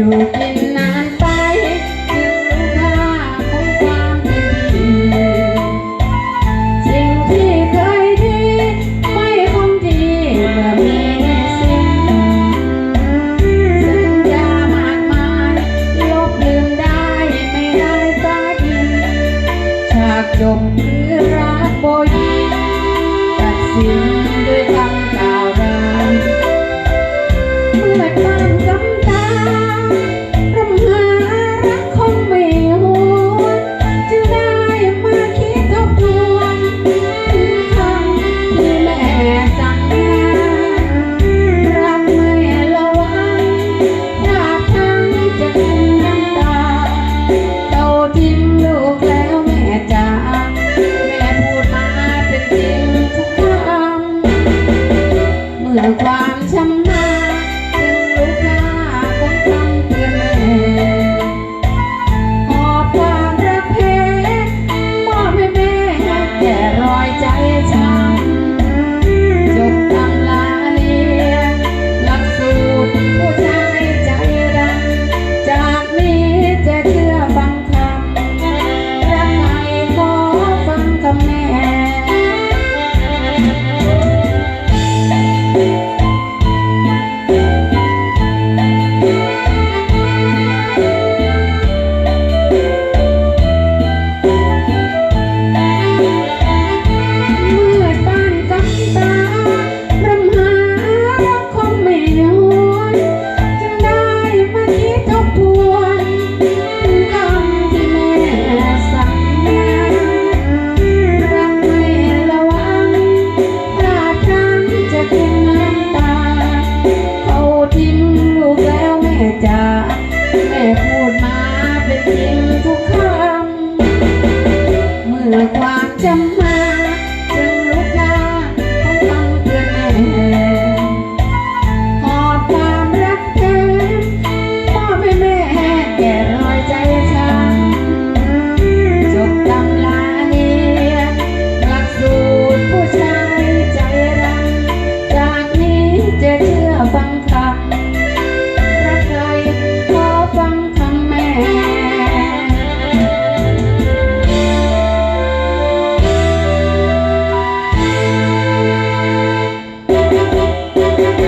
อยู่กินนานไปจึงค่าของความเป็นสิ่งที่เคยดีไม่คงดีเมื่มีสิ่งสัญญามากมายลบลืมได้ไม่ได้สักทีฉากจบคือรักโบยีตัสินด้วยคำกล่าวร้าย Meu pai.